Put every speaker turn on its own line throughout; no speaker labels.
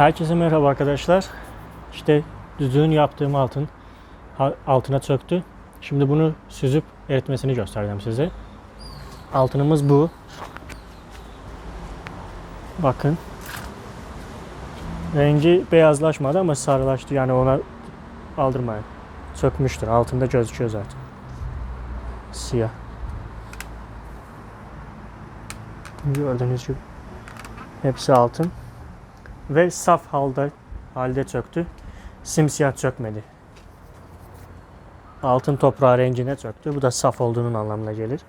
Herkese merhaba arkadaşlar. İşte düzgün yaptığım altın altına çöktü. Şimdi bunu süzüp eritmesini göstereceğim size. Altınımız bu. Bakın. Rengi beyazlaşmadı ama sarılaştı. Yani ona aldırmayın. Sökmüştür. Altında gözüküyor zaten. Siyah. Gördüğünüz gibi. Hepsi altın ve saf halde halde çöktü. Simsiyah çökmedi. Altın toprağı rengine çöktü. Bu da saf olduğunun anlamına gelir.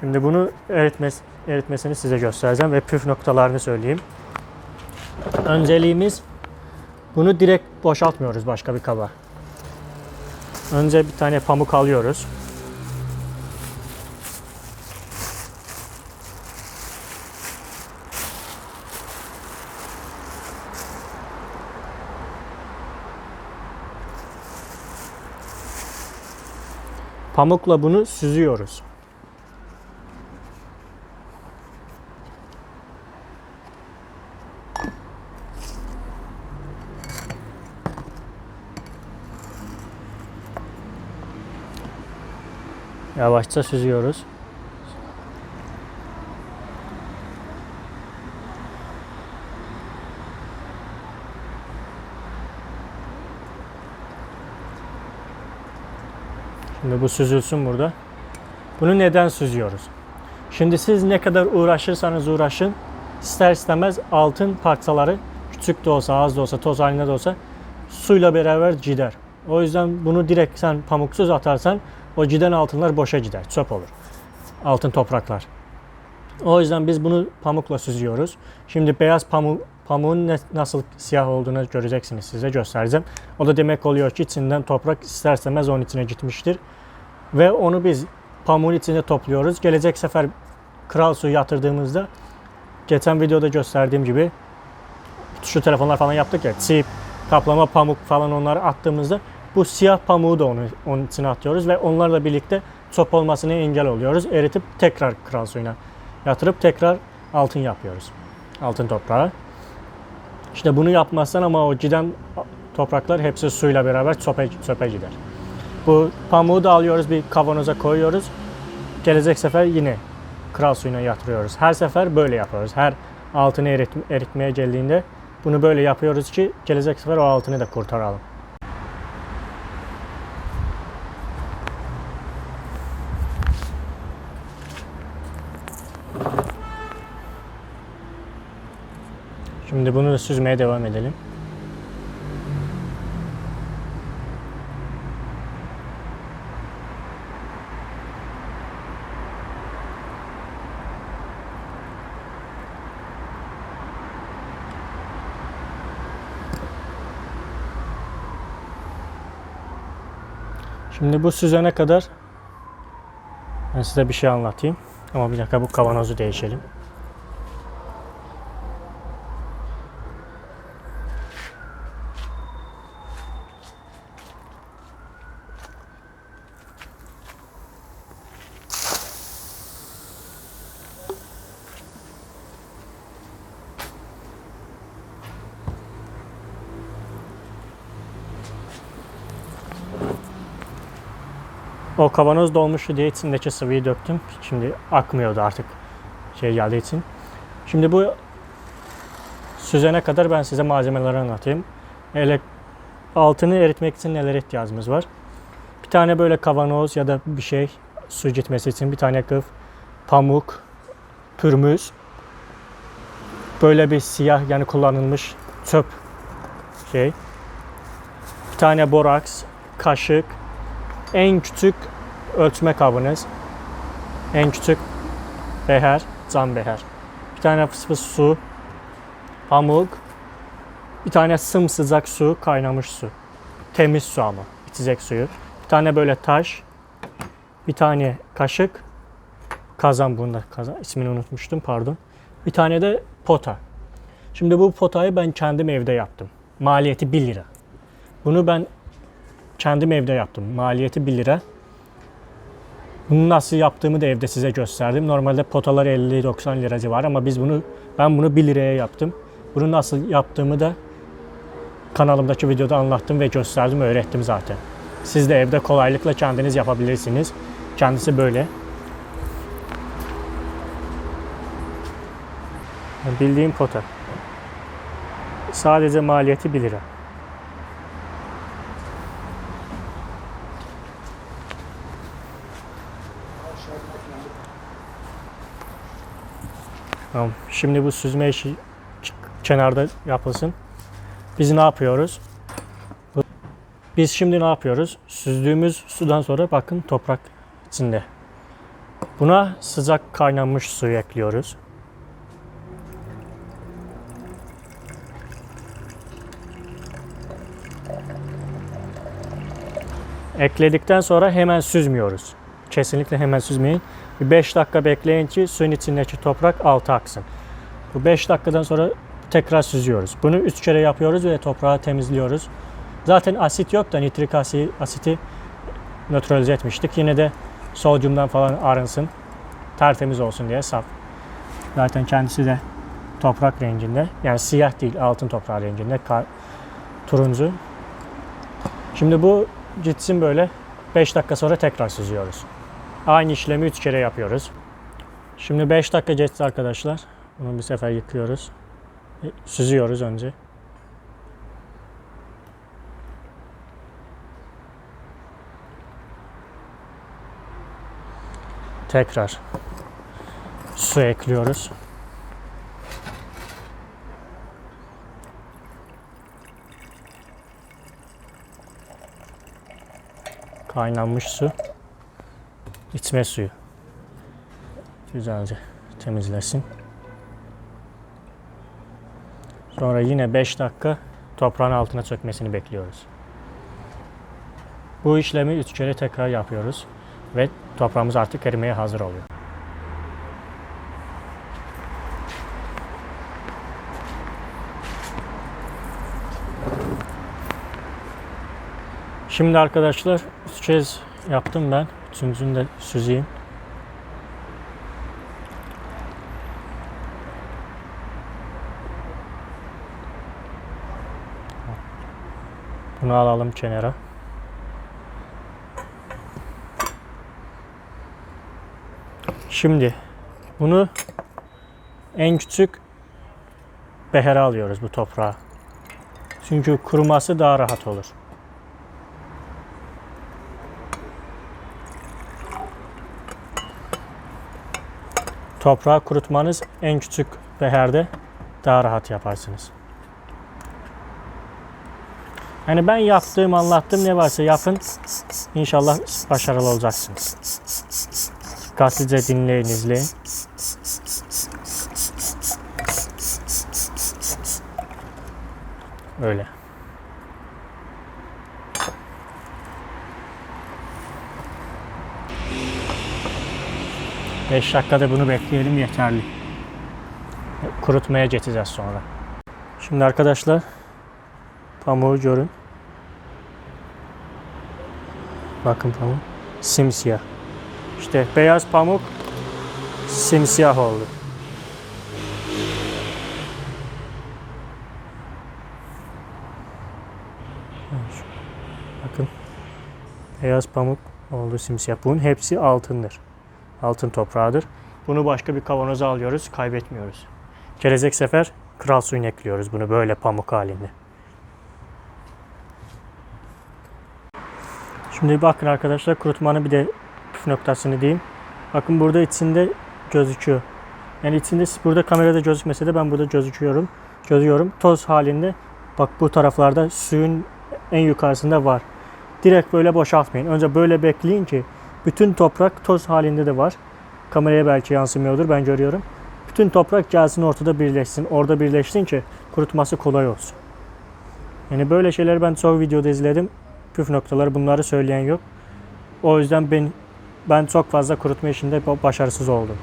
Şimdi bunu eritmesi, eritmesini size göstereceğim ve püf noktalarını söyleyeyim. Önceliğimiz bunu direkt boşaltmıyoruz başka bir kaba. Önce bir tane pamuk alıyoruz. Pamukla bunu süzüyoruz. Yavaşça süzüyoruz. Şimdi bu süzülsün burada. Bunu neden süzüyoruz? Şimdi siz ne kadar uğraşırsanız uğraşın ister istemez altın parçaları küçük de olsa az da olsa toz halinde de olsa suyla beraber gider. O yüzden bunu direkt sen pamuksuz atarsan o giden altınlar boşa gider, çöp olur. Altın topraklar. O yüzden biz bunu pamukla süzüyoruz. Şimdi beyaz pamuk, pamuğun ne, nasıl siyah olduğunu göreceksiniz size göstereceğim. O da demek oluyor ki içinden toprak ister istemez onun içine gitmiştir. Ve onu biz pamuğun içine topluyoruz. Gelecek sefer kral suyu yatırdığımızda geçen videoda gösterdiğim gibi şu telefonlar falan yaptık ya çip, kaplama pamuk falan onları attığımızda bu siyah pamuğu da onu, onun içine atıyoruz ve onlarla birlikte çöp olmasına engel oluyoruz. Eritip tekrar kral suyuna yatırıp tekrar altın yapıyoruz. Altın toprağı. İşte bunu yapmazsan ama o giden topraklar hepsi suyla beraber çöpe, çöpe gider. Bu pamuğu da alıyoruz bir kavanoza koyuyoruz. Gelecek sefer yine kral suyuna yatırıyoruz. Her sefer böyle yapıyoruz. Her altını erit, eritmeye geldiğinde bunu böyle yapıyoruz ki gelecek sefer o altını da kurtaralım. Şimdi bunu da süzmeye devam edelim. Şimdi bu süzene kadar ben size bir şey anlatayım. Ama bir dakika bu kavanozu değişelim. O kavanoz dolmuştu diye içindeki sıvıyı döktüm. Şimdi akmıyordu artık şey geldiği için. Şimdi bu süzene kadar ben size malzemeleri anlatayım. Ele, altını eritmek için neler ihtiyacımız var? Bir tane böyle kavanoz ya da bir şey su gitmesi için bir tane kıf, pamuk, pürmüz, böyle bir siyah yani kullanılmış çöp şey, bir tane boraks, kaşık, en küçük ölçme kabınız, en küçük beher, cam beher. Bir tane fıs fıs su, pamuk, bir tane sımsıcak su, kaynamış su. Temiz su ama, içecek suyu. Bir tane böyle taş, bir tane kaşık, kazan bunda, kazan, ismini unutmuştum pardon. Bir tane de pota. Şimdi bu potayı ben kendim evde yaptım. Maliyeti 1 lira. Bunu ben kendim evde yaptım. Maliyeti 1 lira. Bunu nasıl yaptığımı da evde size gösterdim. Normalde potaları 50-90 lira civarı ama biz bunu ben bunu 1 liraya yaptım. Bunu nasıl yaptığımı da kanalımdaki videoda anlattım ve gösterdim, öğrettim zaten. Siz de evde kolaylıkla kendiniz yapabilirsiniz. Kendisi böyle. Bildiğim pota. Sadece maliyeti 1 lira. Tamam. Şimdi bu süzme işi kenarda yapılsın. Biz ne yapıyoruz? Biz şimdi ne yapıyoruz? Süzdüğümüz sudan sonra bakın toprak içinde. Buna sıcak kaynanmış suyu ekliyoruz. Ekledikten sonra hemen süzmüyoruz. Kesinlikle hemen süzmeyin. Bir 5 dakika bekleyin ki suyun içindeki toprak alta aksın. Bu 5 dakikadan sonra tekrar süzüyoruz. Bunu 3 kere yapıyoruz ve toprağı temizliyoruz. Zaten asit yok da nitrik asi- asiti nötralize etmiştik. Yine de sodyumdan falan arınsın. Tertemiz olsun diye saf. Zaten kendisi de toprak renginde. Yani siyah değil altın toprağı renginde. Ka- turuncu. Şimdi bu gitsin böyle 5 dakika sonra tekrar süzüyoruz. Aynı işlemi 3 kere yapıyoruz. Şimdi 5 dakika geçti arkadaşlar. Bunu bir sefer yıkıyoruz. E, Süzüyoruz önce. Tekrar su ekliyoruz. Kaynanmış su. İçme suyu. Güzelce temizlesin. Sonra yine 5 dakika toprağın altına çökmesini bekliyoruz. Bu işlemi 3 kere tekrar yapıyoruz ve toprağımız artık erimeye hazır oluyor. Şimdi arkadaşlar 3 kez yaptım ben. Üçüncünü de süzeyim. Bunu alalım kenara. Şimdi bunu en küçük behere alıyoruz bu toprağa. Çünkü kuruması daha rahat olur. Toprağı kurutmanız en küçük beherde daha rahat yaparsınız. Yani ben yaptığım, anlattığım ne varsa yapın. İnşallah başarılı olacaksınız. Dikkatlice dinleyin, izleyin. Öyle. Beş dakikada bunu bekleyelim yeterli. Kurutmaya geçeceğiz sonra. Şimdi arkadaşlar pamuğu görün. Bakın pamuk. Simsiyah. İşte beyaz pamuk simsiyah oldu. Bakın. Beyaz pamuk oldu simsiyah. Bunun hepsi altındır. Altın toprağıdır. Bunu başka bir kavanoza alıyoruz. Kaybetmiyoruz. Gelecek sefer kral suyunu ekliyoruz bunu böyle pamuk halinde. Şimdi bakın arkadaşlar kurutmanın bir de püf noktasını diyeyim. Bakın burada içinde gözüküyor. Yani içinde burada kamerada gözükmese de ben burada gözüküyorum. Gözüyorum. Toz halinde bak bu taraflarda suyun en yukarısında var. Direkt böyle boşaltmayın. Önce böyle bekleyin ki bütün toprak toz halinde de var. Kameraya belki yansımıyordur ben görüyorum. Bütün toprak gelsin ortada birleşsin. Orada birleşsin ki kurutması kolay olsun. Yani böyle şeyleri ben çoğu videoda izledim. Püf noktaları bunları söyleyen yok. O yüzden ben ben çok fazla kurutma işinde ba- başarısız oldum.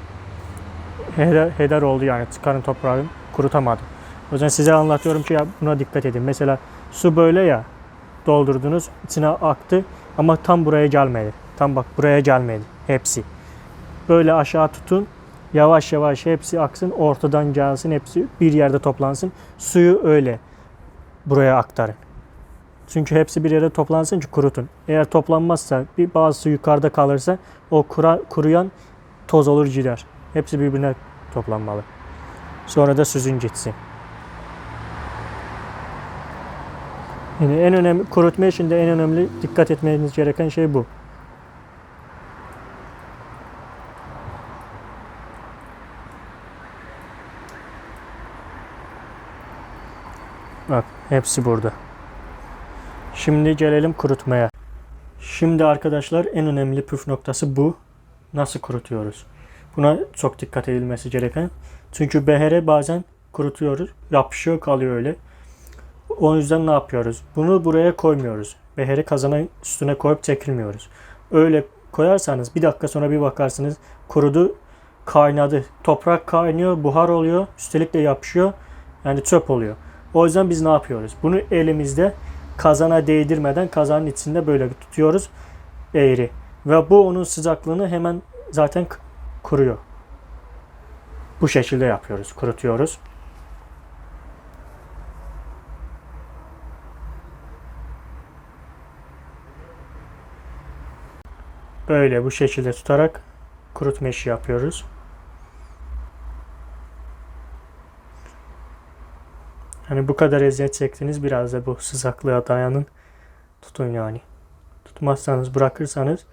Heder, heder oldu yani çıkarın toprağı kurutamadım. O yüzden size anlatıyorum ki ya buna dikkat edin. Mesela su böyle ya doldurdunuz içine aktı ama tam buraya gelmedi. Tam bak buraya gelmedi hepsi. Böyle aşağı tutun. Yavaş yavaş hepsi aksın. Ortadan gelsin. Hepsi bir yerde toplansın. Suyu öyle buraya aktarın. Çünkü hepsi bir yere toplansın ki kurutun. Eğer toplanmazsa bir bazısı yukarıda kalırsa o kura, kuruyan toz olur gider. Hepsi birbirine toplanmalı. Sonra da süzün gitsin. Yani en önemli kurutma için en önemli dikkat etmeniz gereken şey bu. Bak hepsi burada. Şimdi gelelim kurutmaya. Şimdi arkadaşlar en önemli püf noktası bu. Nasıl kurutuyoruz? Buna çok dikkat edilmesi gereken. Çünkü behere bazen kurutuyoruz. Yapışıyor kalıyor öyle. O yüzden ne yapıyoruz? Bunu buraya koymuyoruz. Beheri kazanın üstüne koyup çekilmiyoruz. Öyle koyarsanız bir dakika sonra bir bakarsınız kurudu kaynadı. Toprak kaynıyor, buhar oluyor. Üstelik de yapışıyor. Yani çöp oluyor. O yüzden biz ne yapıyoruz? Bunu elimizde kazana değdirmeden kazanın içinde böyle tutuyoruz eğri. Ve bu onun sıcaklığını hemen zaten kuruyor. Bu şekilde yapıyoruz, kurutuyoruz. Böyle bu şekilde tutarak kurutma işi yapıyoruz. Hani bu kadar eziyet çektiniz biraz da bu sıcaklığa dayanın. Tutun yani. Tutmazsanız bırakırsanız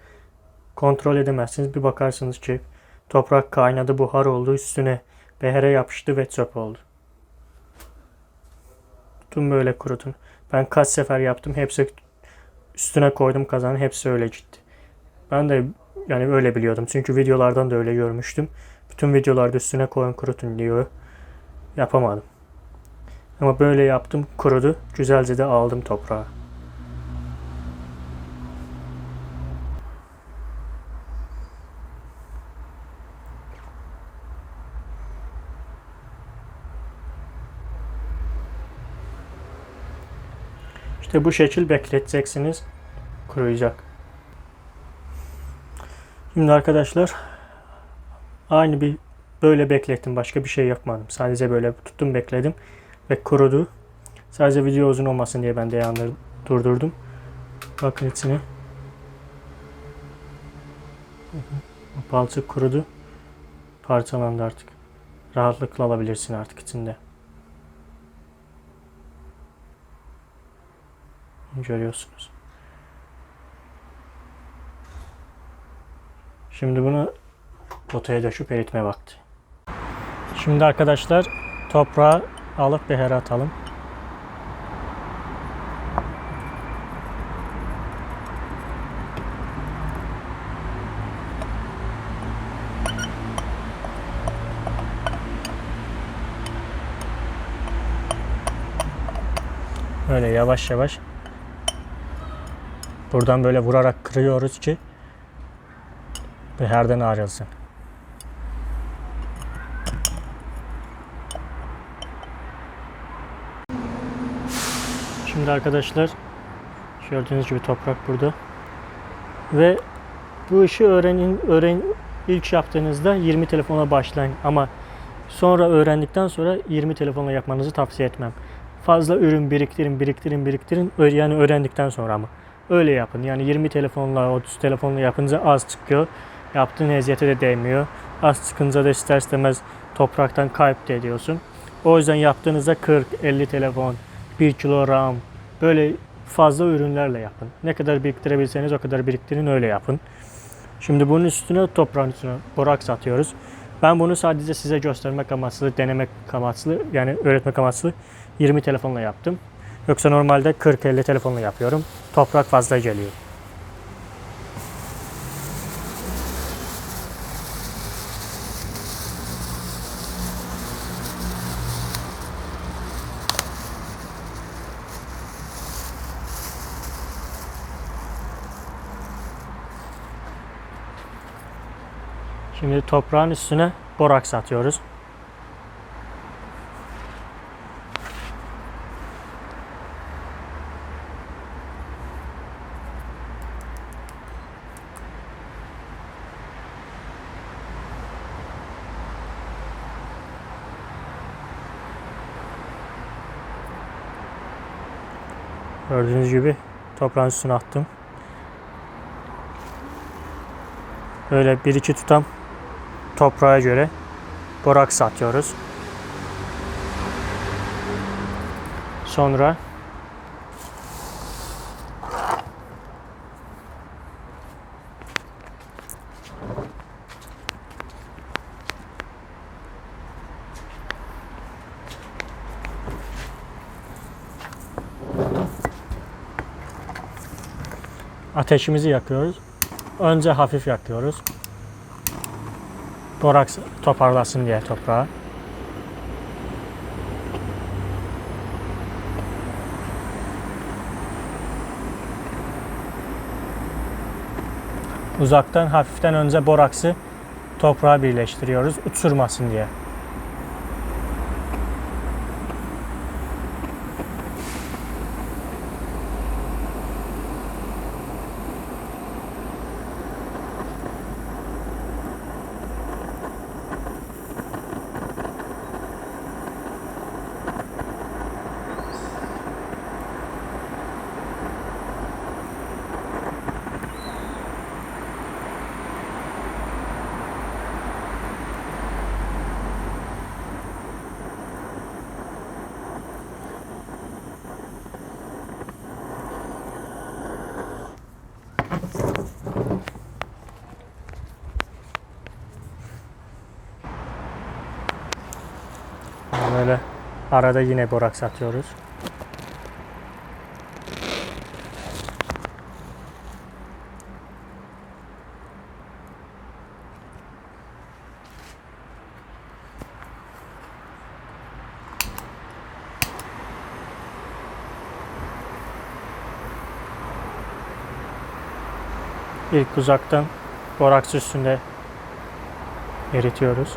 kontrol edemezsiniz. Bir bakarsınız ki toprak kaynadı buhar oldu üstüne behere yapıştı ve çöp oldu. Tutun böyle kurutun. Ben kaç sefer yaptım hepsi üstüne koydum kazanın hepsi öyle gitti. Ben de yani öyle biliyordum. Çünkü videolardan da öyle görmüştüm. Bütün videolarda üstüne koyun kurutun diyor. Yapamadım. Ama böyle yaptım kurudu. Güzelce de aldım toprağı. İşte bu şekil bekleteceksiniz. Kuruyacak. Şimdi arkadaşlar aynı bir böyle beklettim. Başka bir şey yapmadım. Sadece böyle tuttum bekledim ve kurudu. Sadece video uzun olmasın diye ben de yanları durdurdum. Bakın içine. Balçık kurudu. Parçalandı artık. Rahatlıkla alabilirsin artık içinde. Görüyorsunuz. Şimdi bunu potaya döşüp eritme vakti. Şimdi arkadaşlar toprağı alıp behere atalım. Böyle yavaş yavaş buradan böyle vurarak kırıyoruz ki beherden ayrılsın. Şimdi arkadaşlar gördüğünüz gibi toprak burada. Ve bu işi öğrenin, öğren ilk yaptığınızda 20 telefona başlayın ama sonra öğrendikten sonra 20 telefonla yapmanızı tavsiye etmem. Fazla ürün biriktirin, biriktirin, biriktirin. Yani öğrendikten sonra ama. Öyle yapın. Yani 20 telefonla, 30 telefonla yapınca az çıkıyor. Yaptığın eziyete de değmiyor. Az çıkınca da ister istemez topraktan kayıp ediyorsun. O yüzden yaptığınızda 40, 50 telefon, 1 kilo RAM böyle fazla ürünlerle yapın. Ne kadar biriktirebilseniz o kadar biriktirin öyle yapın. Şimdi bunun üstüne toprağın üstüne boraks atıyoruz. Ben bunu sadece size göstermek amaçlı, denemek amaçlı yani öğretmek amaçlı 20 telefonla yaptım. Yoksa normalde 40-50 telefonla yapıyorum. Toprak fazla geliyor. Şimdi toprağın üstüne boraks atıyoruz. Gördüğünüz gibi toprağın üstüne attım. Böyle bir iki tutam toprağa göre boraks atıyoruz. Sonra ateşimizi yakıyoruz. Önce hafif yakıyoruz. Boraks toparlasın diye toprağı. Uzaktan hafiften önce boraksı toprağa birleştiriyoruz uçurmasın diye. Böyle arada yine boraks atıyoruz. İlk uzaktan boraks üstünde eritiyoruz.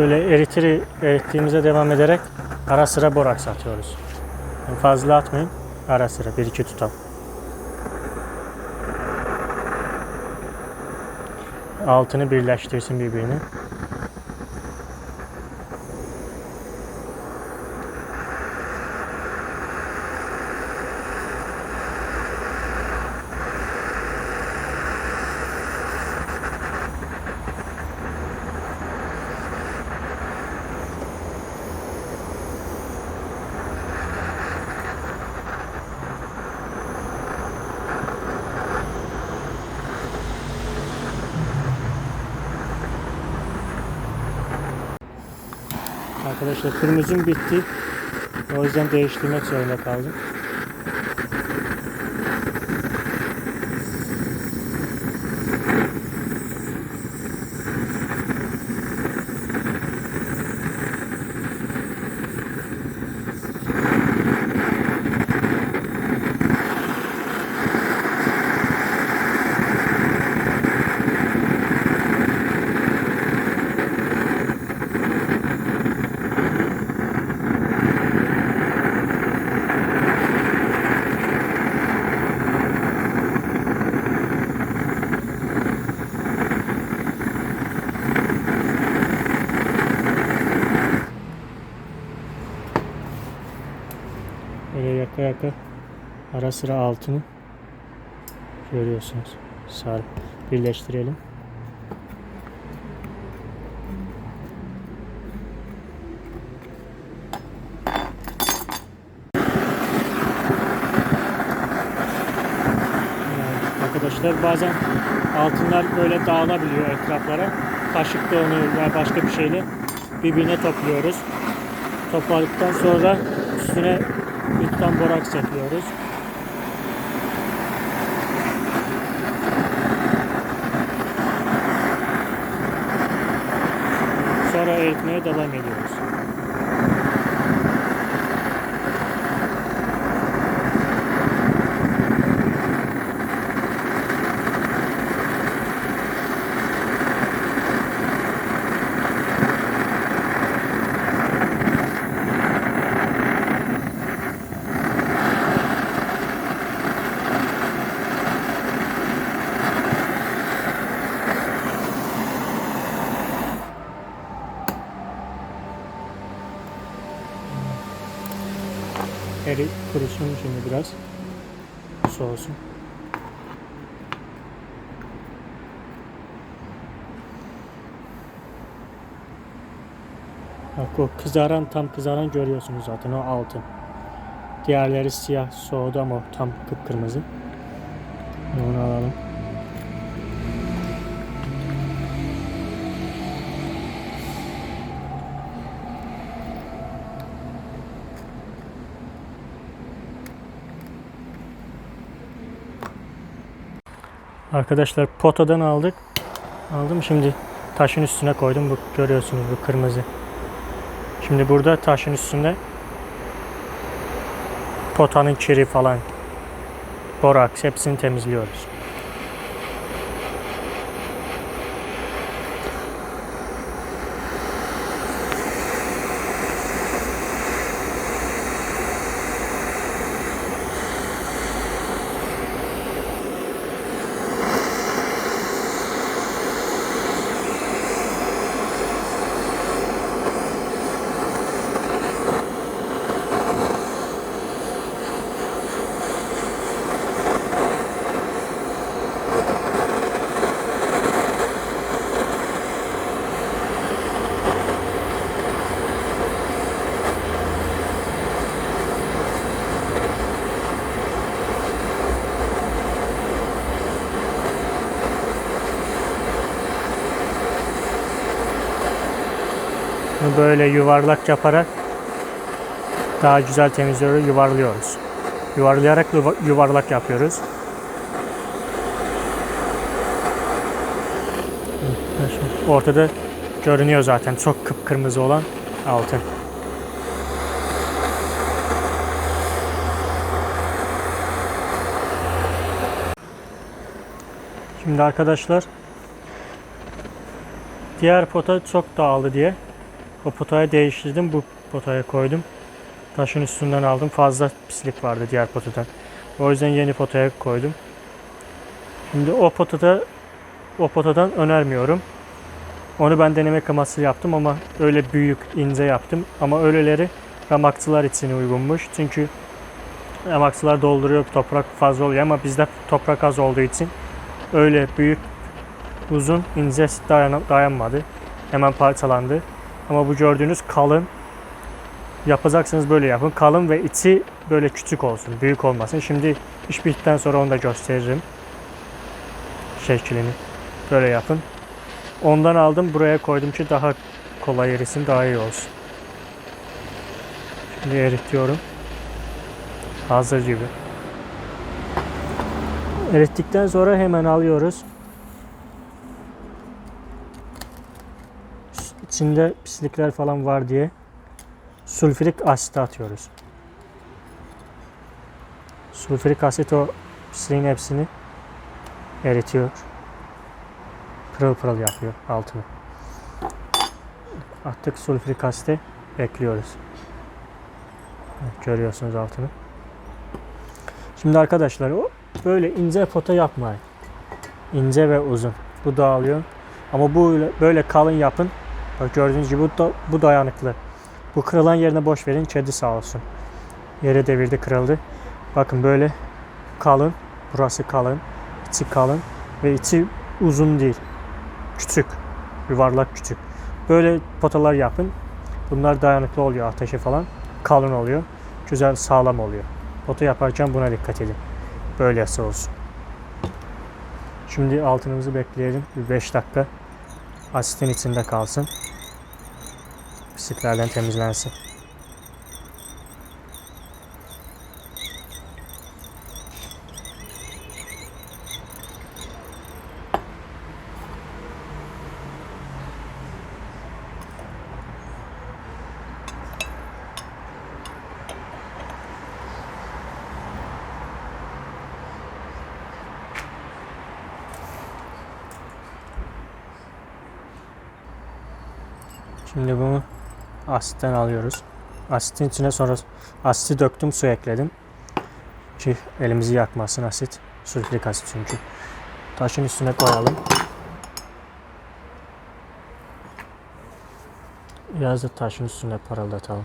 Böyle eritiri erittiğimize devam ederek ara sıra boraks atıyoruz. Yani fazla atmayın. Ara sıra bir iki tutam. Altını birleştirsin birbirini. Arkadaşlar kırmızım bitti. O yüzden değiştirmek zorunda kaldım. Yaka ara sıra altını görüyorsunuz. Sarıp birleştirelim. arkadaşlar. Bazen altınlar böyle dağılabiliyor etraflara. Kaşık da onu veya başka bir şeyle birbirine topluyoruz. Topladıktan sonra üstüne tutam boraks ekliyoruz. Sonra eritmeye devam ediyoruz. Kurusun şimdi biraz. Soğusun. Bak o kızaran tam kızaran görüyorsunuz zaten o altın. Diğerleri siyah soğudu ama tam kıpkırmızı. Arkadaşlar potadan aldık. Aldım şimdi taşın üstüne koydum. Bu görüyorsunuz bu kırmızı. Şimdi burada taşın üstünde potanın kiri falan boraks hepsini temizliyoruz. Bunu böyle yuvarlak yaparak daha güzel temizliyoruz, yuvarlıyoruz. Yuvarlayarak yuva- yuvarlak yapıyoruz. Ortada görünüyor zaten çok kıpkırmızı olan altın. Şimdi arkadaşlar diğer pota çok dağıldı diye o potayı değiştirdim. Bu potaya koydum. Taşın üstünden aldım. Fazla pislik vardı diğer potadan. O yüzden yeni potaya koydum. Şimdi o potada o potadan önermiyorum. Onu ben denemek amaçlı yaptım ama öyle büyük ince yaptım. Ama öyleleri ramakçılar için uygunmuş. Çünkü ramakçılar dolduruyor toprak fazla oluyor ama bizde toprak az olduğu için öyle büyük uzun ince dayan dayanmadı. Hemen parçalandı. Ama bu gördüğünüz kalın. Yapacaksınız böyle yapın. Kalın ve içi böyle küçük olsun. Büyük olmasın. Şimdi iş bittikten sonra onu da gösteririm. Şeklini. Böyle yapın. Ondan aldım. Buraya koydum ki daha kolay erisin. Daha iyi olsun. Şimdi eritiyorum. Hazır gibi. Erittikten sonra hemen alıyoruz. İçinde pislikler falan var diye sulfürik asit atıyoruz. Sulfürik asit o pisliğin hepsini eritiyor. Pırıl pırıl yapıyor altını. Attık sulfürik asite ekliyoruz. Evet, görüyorsunuz altını. Şimdi arkadaşlar o böyle ince pota yapmayın. İnce ve uzun. Bu dağılıyor. Ama bu böyle kalın yapın. Bak gördüğünüz gibi bu, da, bu dayanıklı. Bu kırılan yerine boş verin. Kedi sağ olsun. Yere devirdi kırıldı. Bakın böyle kalın. Burası kalın. içi kalın. Ve içi uzun değil. Küçük. Yuvarlak küçük. Böyle potalar yapın. Bunlar dayanıklı oluyor ateşe falan. Kalın oluyor. Güzel sağlam oluyor. Pota yaparken buna dikkat edin. Böylesi olsun. Şimdi altınımızı bekleyelim. Bir 5 dakika asitin içinde kalsın. Pisliklerden temizlensin. Şimdi bunu asitten alıyoruz. Asitin içine sonra asiti döktüm, su ekledim. Ki elimizi yakmasın asit. Sülfürik asit çünkü. Taşın üstüne koyalım. Biraz da taşın üstüne parıldatalım.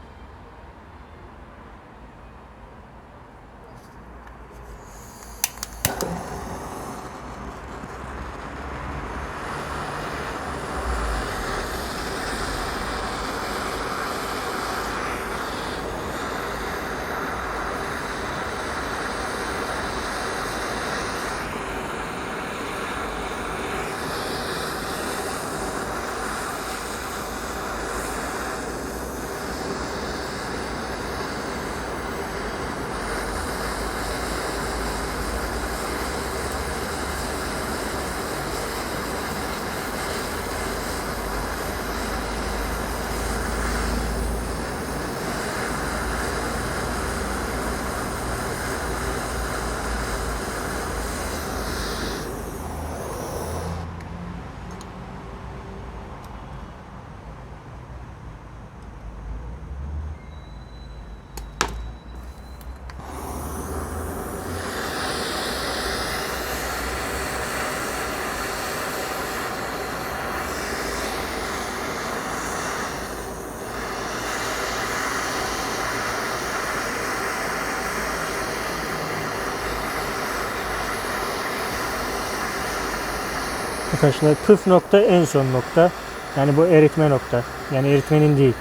Arkadaşlar püf nokta en son nokta. Yani bu eritme nokta. Yani eritmenin değil.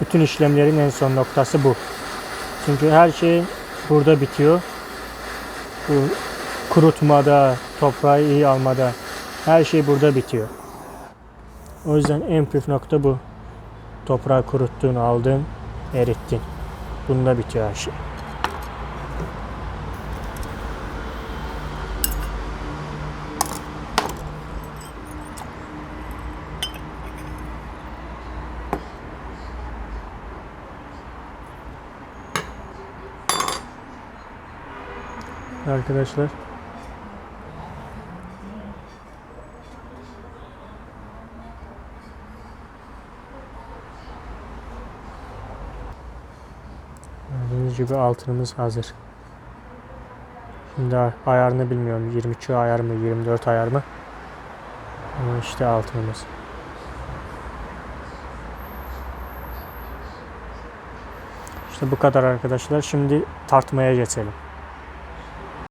Bütün işlemlerin en son noktası bu. Çünkü her şey burada bitiyor. Bu kurutmada, toprağı iyi almada her şey burada bitiyor. O yüzden en püf nokta bu. Toprağı kuruttun, aldın, erittin. Bunda bitiyor her şey. Arkadaşlar Gördüğünüz gibi altınımız hazır. Şimdi ayarını bilmiyorum. 22 ayar mı 24 ayar mı? Ama işte altınımız. İşte bu kadar arkadaşlar. Şimdi tartmaya geçelim.